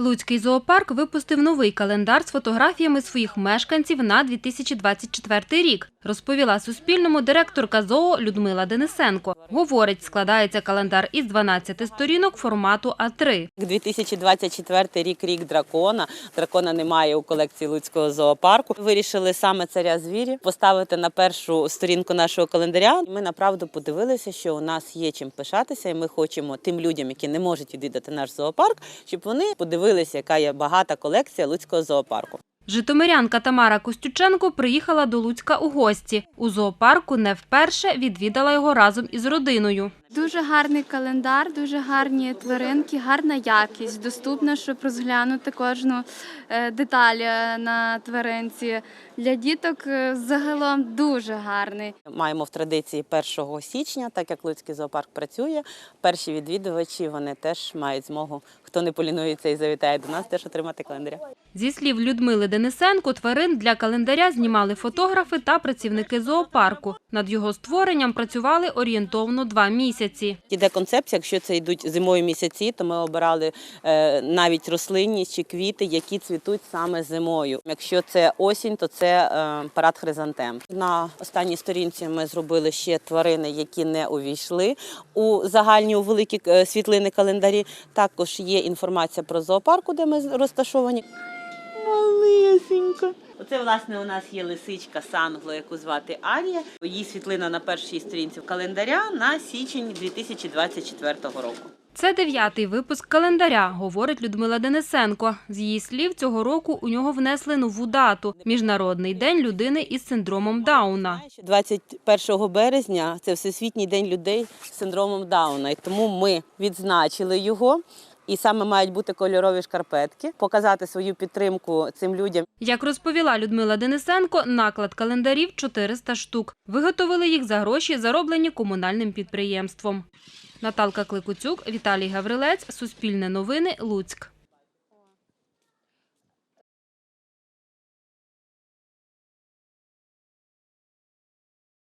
Луцький зоопарк випустив новий календар з фотографіями своїх мешканців на 2024 рік, розповіла Суспільному директорка ЗОО Людмила Денисенко. Говорить, складається календар із 12 сторінок формату А3. 2024 рік рік дракона. Дракона немає у колекції Луцького зоопарку. Вирішили саме царя звірі поставити на першу сторінку нашого календаря. Ми направду подивилися, що у нас є чим пишатися, і ми хочемо тим людям, які не можуть відвідати наш зоопарк, щоб вони подивилися, яка є багата колекція Луцького зоопарку. Житомирянка Тамара Костюченко приїхала до Луцька у гості. У зоопарку не вперше відвідала його разом із родиною. Дуже гарний календар, дуже гарні тваринки, гарна якість, доступна, щоб розглянути кожну е, деталь е, на тваринці. Для діток е, загалом дуже гарний. Маємо в традиції 1 січня, так як Луцький зоопарк працює. Перші відвідувачі вони теж мають змогу, хто не полінується і завітає до нас, теж отримати календаря. Зі слів Людмили Денисенко, тварин для календаря знімали фотографи та працівники зоопарку. Над його створенням працювали орієнтовно два місяці. Іде концепція, якщо це йдуть зимові місяці, то ми обирали е, навіть рослинність чи квіти, які цвітуть саме зимою. Якщо це осінь, то це е, парад хризантем. На останній сторінці ми зробили ще тварини, які не увійшли у загальні у великі е, світлини календарі. Також є інформація про зоопарку, де ми розташовані. Малесенька. Оце, власне, у нас є лисичка Сангло, яку звати Арія. Її світлина на першій сторінці календаря на січень 2024 року. Це дев'ятий випуск календаря, говорить Людмила Денисенко. З її слів, цього року у нього внесли нову дату – Міжнародний день людини із синдромом Дауна. 21 березня це Всесвітній день людей з синдромом Дауна. І тому ми відзначили його. І саме мають бути кольорові шкарпетки, показати свою підтримку цим людям. Як розповіла Людмила Денисенко, наклад календарів – 400 штук. Виготовили їх за гроші, зароблені комунальним підприємством. Наталка Кликуцюк, Віталій Гаврилець, Суспільне новини, Луцьк.